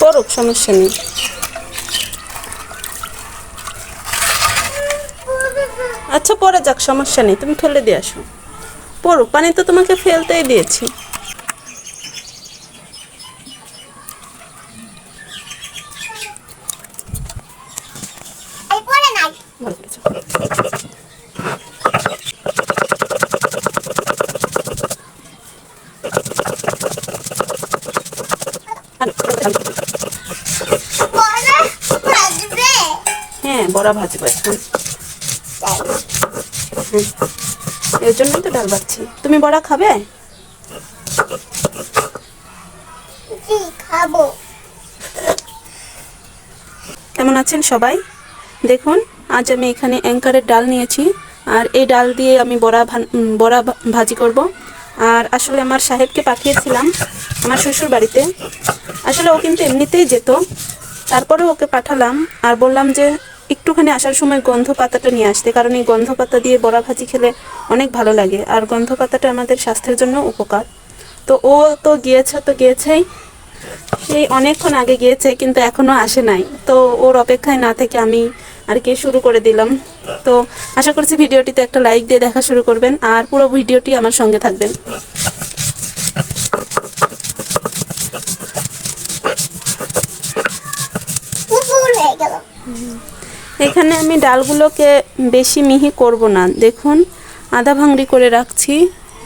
পড়ুক সমস্যা নেই। আচ্ছা পরে যাক সমস্যা নেই। তুমি ফেলে দিয়ে আসো। পড়ুক পানি তো তোমাকে ফেলতেই দিয়েছি। ভালো করেছ। পরে ভাজবে হ্যাঁ বড়া ভাজবো এখন এর জন্যই তো ডাল বাচ্ছি তুমি বড়া খাবে? খাব। কেমন আছেন সবাই? দেখুন আজ আমি এখানে অ্যাঙ্কারের ডাল নিয়েছি আর এই ডাল দিয়ে আমি বড়া বড়া ভাজি করব। আর আসলে আমার সাহেবকে পাঠিয়েছিলাম আমার শ্বশুর বাড়িতে। আসলে ও কিন্তু এমনিতেই যেত। তারপরে ওকে পাঠালাম আর বললাম যে একটুখানি আসার সময় গন্ধ পাতাটা নিয়ে আসতে, কারণ এই গন্ধ পাতা দিয়ে বড়া ভাজি খেলে অনেক ভালো লাগে। আর গন্ধ পাতাটা আমাদের স্বাস্থ্যের জন্য উপকার। তো ও তো গিয়েছে, তো গিয়েছেই। সেই অনেকক্ষণ আগে গিয়েছে, কিন্তু এখনও আসে নাই। তো ওর অপেক্ষায় না থেকে আমি আর কি শুরু করে দিলাম। তো আশা করছি ভিডিওটিতে একটা লাইক দিয়ে দেখা শুরু করবেন, আর পুরো ভিডিওটি আমার সঙ্গে থাকবেন। এখানে আমি ডালগুলোকে বেশি মিহি করব না। দেখুন, আধা ভাঙড়ি করে রাখছি।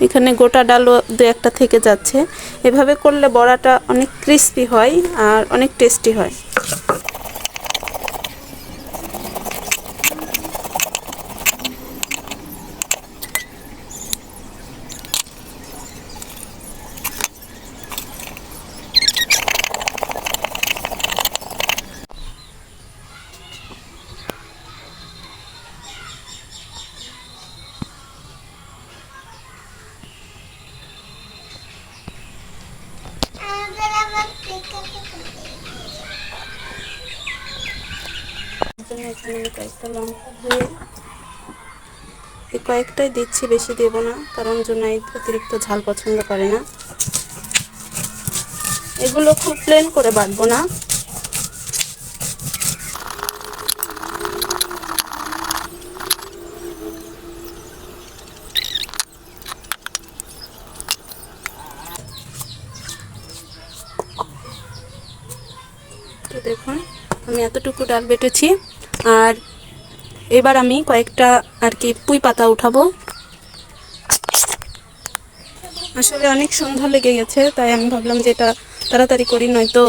এখানে গোটা ডালও দু একটা থেকে যাচ্ছে। এভাবে করলে বড়াটা অনেক ক্রিস্পি হয় আর অনেক টেস্টি হয় আমাদের আবার পিঠাকে জন্য কয়েকটা লঙ্কা ধুয়ে এই কয়েকটাই দিচ্ছি, বেশি দেব না, কারণ জোনাই অতিরিক্ত ঝাল পছন্দ করে না। এগুলো খুব প্লেন করে বাটবো না। তো দেখুন, আমি এতটুকু ডাল বেটেছি। আর এবার আমি কয়েকটা আর কি পুঁই পাতা উঠাবো। আসলে অনেক সন্ধ্যা লেগে গেছে, তাই আমি ভাবলাম যে এটা তাড়াতাড়ি করি, নয়তো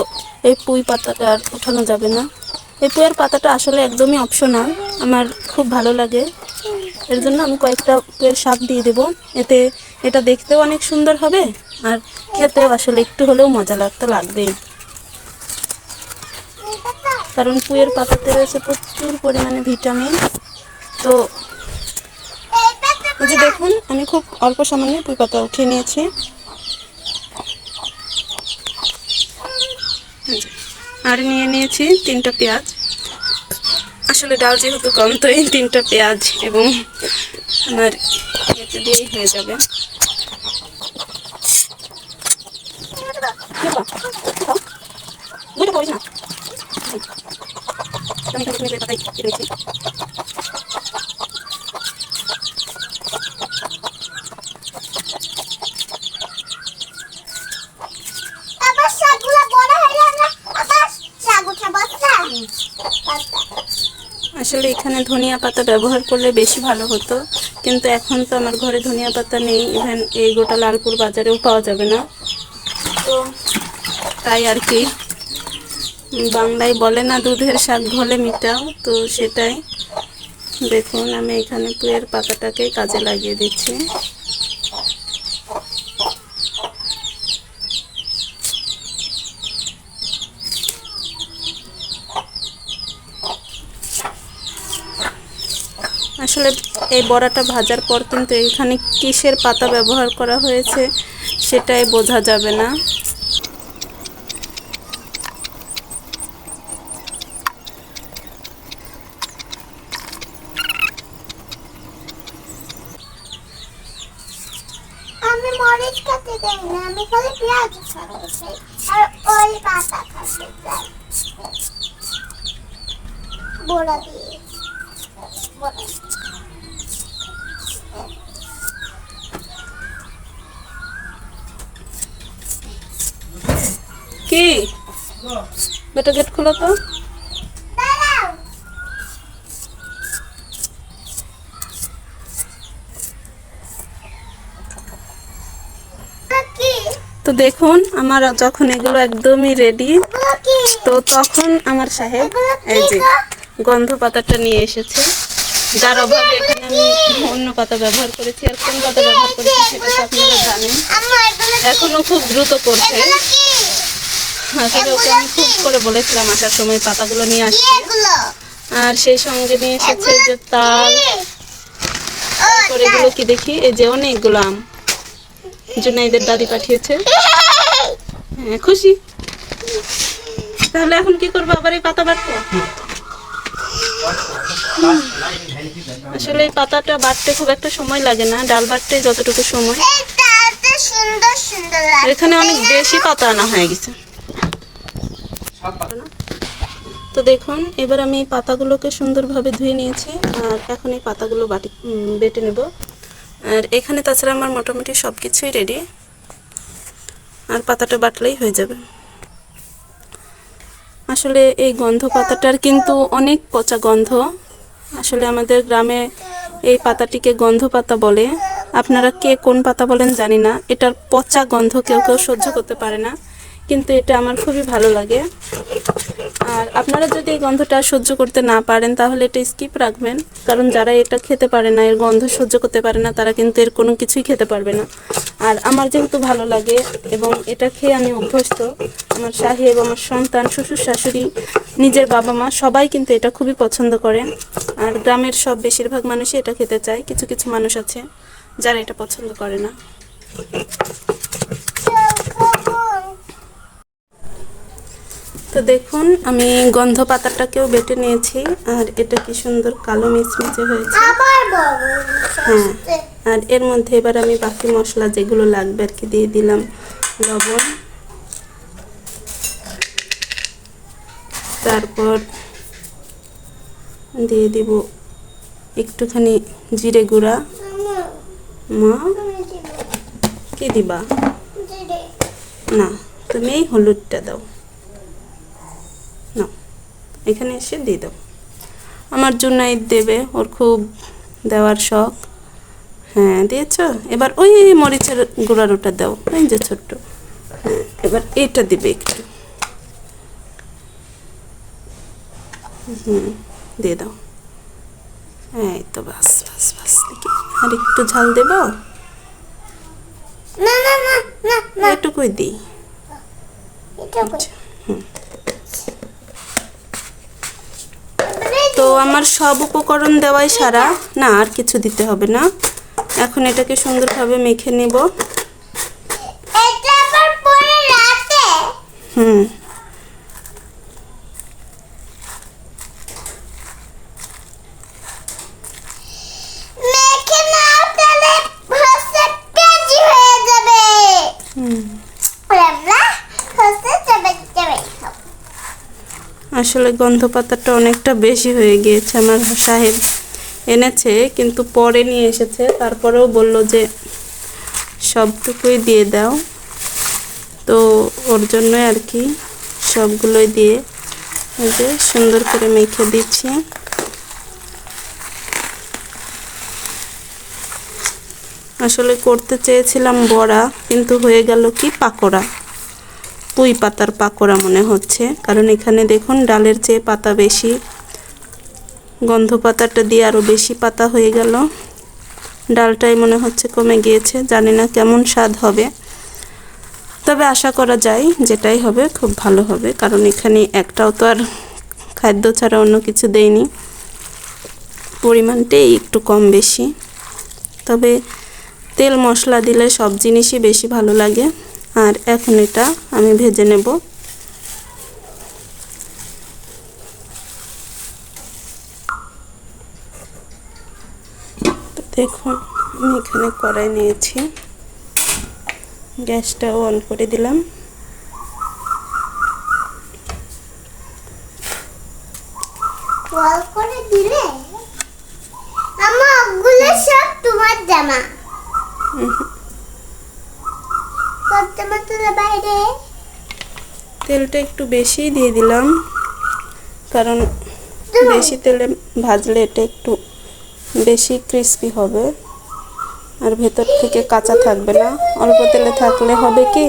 এই পুঁই পাতাটা আর উঠানো যাবে না। এই পুঁয়ের পাতাটা আসলে একদমই অপশনাল আমার খুব ভালো লাগে। এর জন্য আমি কয়েকটা পুঁয়ের শাক দিয়ে দেবো, এতে এটা দেখতেও অনেক সুন্দর হবে, আর খেতেও আসলে একটু হলেও মজা লাগতে লাগবেই। কারণ পুয়ের পাতাতে রয়েছে প্রচুর পরিমাণে ভিটামিন। তো যে দেখুন, আমি খুব অল্প সামান্য পুঁই পাতা উঠিয়ে নিয়েছি। আর নিয়ে নিয়েছি তিনটা পেঁয়াজ। আসলে ডাল যেহেতু কম, তো এই তিনটা পেঁয়াজ এবং আমার এতে দিয়েই হয়ে যাবে। দুটো করিস না আমি এখানে কুমিরের পাতায় কেটে নিয়েছি আবার শাকগুলো বড় হয়ে গেল আবার শাক উঠাবো আচ্ছা পাতা আসলে এখানে ধনিয়া পাতা ব্যবহার করলে বেশি ভালো হতো। কিন্তু এখন তো আমার ঘরে ধনিয়া পাতা নেই ইভেন এই গোটা লালপুর বাজারেও পাওয়া যাবে না। তো তাই আর কি। বাংলায় বলে না, দুধের শাক ঘলে মিটাও, তো সেটাই। দেখুন, আমি এখানে পুয়ের পাতাটাকে কাজে লাগিয়ে দিচ্ছি। আসলে এই বড়াটা ভাজার পর কিন্তু এখানে কিসের পাতা ব্যবহার করা হয়েছে, সেটাই বোঝা যাবে না। খেতে দেয় না আমি খালি পেঁয়াজ খাতে চাই আর ওই পাতা খাতে চাই বড়া দিয়ে। বড়া কি বেটা গেট খোলো তো দাঁড়াও কি তো দেখুন, আমার যখন এগুলো একদমই রেডি তো তখন আমার সাহেব এই যে গন্ধ পাতাটা নিয়ে এসেছে। যার অভাবে এখানে আমি অন্য পাতা ব্যবহার করেছি, আর কোন পাতা ব্যবহার করেছি সেটা তো আপনারা জানেন। আম্মা এগুলো এখনও খুব দ্রুত করছে। আসলে ওকে আমি খুব করে বলেছিলাম আসার সময় পাতাগুলো নিয়ে কি আসতে। আর সেই সঙ্গে নিয়ে এসেছে যে তাল। তারপর এগুলো কি দেখি? এই যে অনেকগুলো আম। জুনাইদের দাদি পাঠিয়েছে। হ্যাঁ খুশি। তাহলে এখন কি করব? আবার এই পাতা বাটবো। আসলে এই পাতাটা বাটতে খুব একটা সময় লাগে না। ডাল বাটতে যতটুকু সময়। এখানে অনেক বেশি পাতা আনা হয়ে গেছে। তো দেখুন, এবার আমি এই পাতাগুলোকে সুন্দরভাবে ধুয়ে নিয়েছি। আর এখন এই পাতাগুলো বাটি বেটে নেব। আর এখানে তাছাড়া আমার মোটামুটি সব কিছুই রেডি আর পাতাটা বাটলেই হয়ে যাবে। আসলে এই গন্ধ পাতাটার কিন্তু অনেক পচা গন্ধ। আসলে আমাদের গ্রামে এই পাতাটিকে গন্ধ পাতা বলে। আপনারা কে কোন পাতা বলেন জানি না। এটার পচা গন্ধ কেউ কেউ সহ্য করতে পারে না। কিন্তু এটা আমার খুবই ভালো লাগে। আর আপনারা যদি এই গন্ধটা সহ্য করতে না পারেন, তাহলে এটা স্কিপ রাখবেন। কারণ যারা এটা খেতে পারে না, এর গন্ধ সহ্য করতে পারে না, তারা কিন্তু এর কোনো কিছুই খেতে পারবে না। আর আমার যেহেতু ভালো লাগে এবং এটা খেয়ে আমি অভ্যস্ত, আমার শাহী এবং আমার সন্তান, শ্বশুর শাশুড়ি, নিজের বাবা মা, সবাই কিন্তু এটা খুবই পছন্দ করে। আর গ্রামের সব বেশিরভাগ মানুষই এটা খেতে চায়। কিছু কিছু মানুষ আছে যারা এটা পছন্দ করে না। তো দেখুন আমি গন্ধ পাতাটাকেও বেটে নিয়েছি আর এটা কি সুন্দর কালো মিচমিচে হয়েছে। হ্যাঁ আর এর মধ্যে এবার আমি বাকি মশলা যেগুলো লাগবে আর কি দিয়ে দিলাম লবণ। তারপর দিয়ে দিব একটুখানি জিরে গুঁড়া। মা কি দিবা? না তুমি হলুদটা দাও। এখানে এসে দিয়ে দাও আমার জন্য দেবে ওর খুব দেওয়ার শখ। হ্যাঁ দিয়েছ? এবার ওই মরিচের গুঁড়ার ওটা দাও এই যে ছোট্ট। হ্যাঁ এবার এটা দিবে একটু। হুম দিয়ে দাও। এই তো বাস বাস বাস দেখি। আর একটু ঝাল দেবো? এটুকুই দিই। এটা কই তো আমার সব উপকরণ দেওয়াই সারা। না আর কিছু দিতে হবে না। এখন এটাকে সুন্দরভাবে মেখে নেব। হুম মেখে নাও তাহলে হচ্ছে কেজি হয়ে যাবে হুম আমরা হচ্ছে যাবে যাবে খাব আসলে গন্ধ পাতাটা অনেকটা বেশি হয়ে গিয়েছে আমার সাহেব এনেছে, কিন্তু পরে নিয়ে এসেছে। তারপরেও বলল যে, সবটুকুই দিয়ে দাও। তো ওর জন্যই আর কি সবগুলোই দিয়ে যে সুন্দর করে মেখে দিচ্ছি। আসলে করতে চেয়েছিলাম বড়া, কিন্তু হয়ে গেল কি পাকোড়া। পুঁই পাতার পাকোড়া মনে হচ্ছে। কারণ এখানে দেখুন ডালের চেয়ে পাতা বেশি গন্ধ পাতাটা দিয়ে আরও বেশি পাতা হয়ে গেল। ডালটাই মনে হচ্ছে কমে গিয়েছে, জানি না কেমন স্বাদ হবে। তবে আশা করা যায় যেটাই হবে খুব ভালো হবে, কারণ এখানে একটাও তো আর খাদ্য ছাড়া অন্য কিছু দেয়নি। পরিমাণটাই একটু কম বেশি। তবে তেল মশলা দিলে সব জিনিসই বেশি ভালো লাগে। আর এখন এটা আমি ভেজে নেব। দেখুন আমি এখানে কড়াই নিয়েছি। গ্যাসটা অন করে দিলাম। করে দিলে? আমার সব তোমার জামা সব জামা তোলা বাইরে তেলটা একটু বেশি দিয়ে দিলাম। কারণ বেশি তেলে ভাজলে এটা একটু বেশি ক্রিস্পি হবে। আর ভেতর থেকে কাঁচা থাকবে না। অল্প তেলে থাকলে হবে কি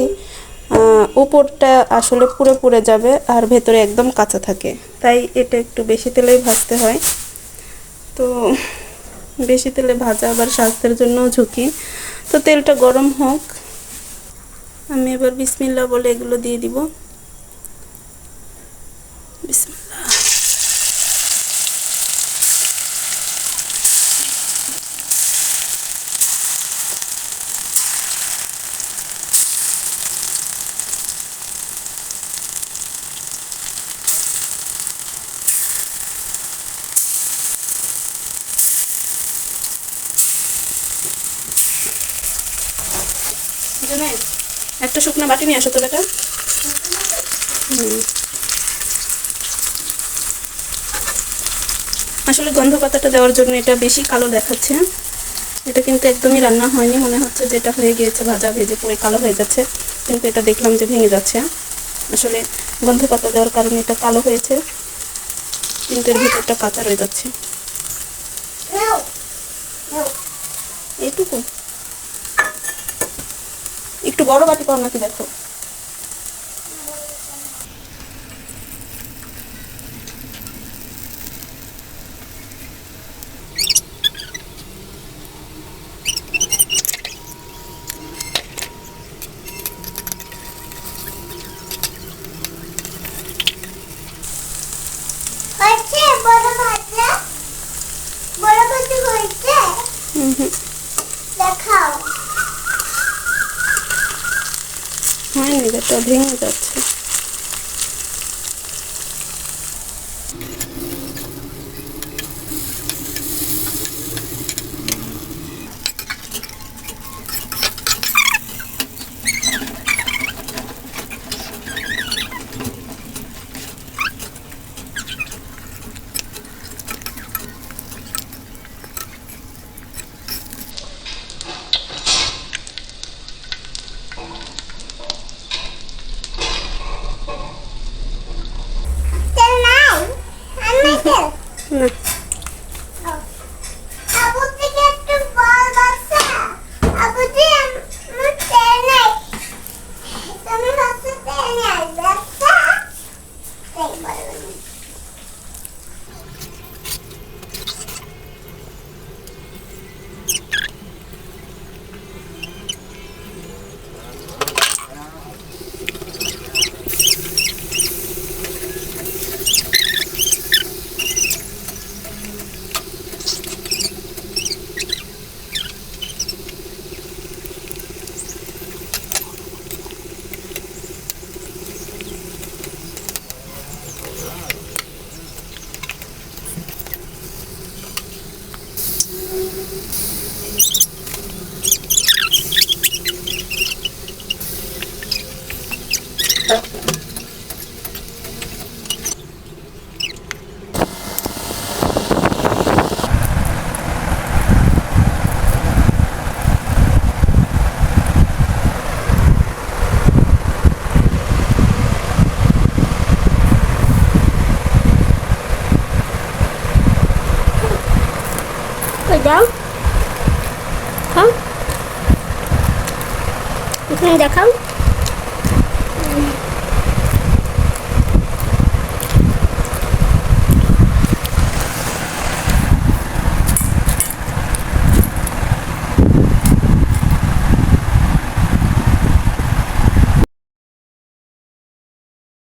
উপরটা আসলে পুরো পুড়ে যাবে আর ভেতরে একদম কাঁচা থাকে। তাই এটা একটু বেশি তেলেই ভাজতে হয়। তো বেশি তেলে ভাজা আবার স্বাস্থ্যের জন্য ঝুঁকি। তো তেলটা গরম হোক। আমি এবার বিসমিল্লা বলে এগুলো দিয়ে দিব। বিসমিল্লাহ একটা শুকনো বাটি নিয়ে আসো তো বেটা হুম। আসলে গন্ধ পাতাটা দেওয়ার জন্য এটা বেশি কালো দেখাচ্ছে এটা কিন্তু একদমই রান্না হয়নি, মনে হচ্ছে যেটা হয়ে গিয়েছে ভাজা ভেজে পুরো কালো হয়ে যাচ্ছে, কিন্তু এটা দেখলাম যে ভেঙে যাচ্ছে আসলে গন্ধ পাতা দেওয়ার কারণে এটা কালো হয়েছে, কিন্তু এর ভিতরটা কাঁচা রয়ে যাচ্ছে। এইটুকু। একটু বড় বাটি পাও নাকি দেখো হয়েছে বড় ভাজা বড় ভাজা হয়েছে হুম হুম দেখাও হয়নি বেটা ভেঙে যাচ্ছে। দাও হ্যাঁ? এখানে দেখাও।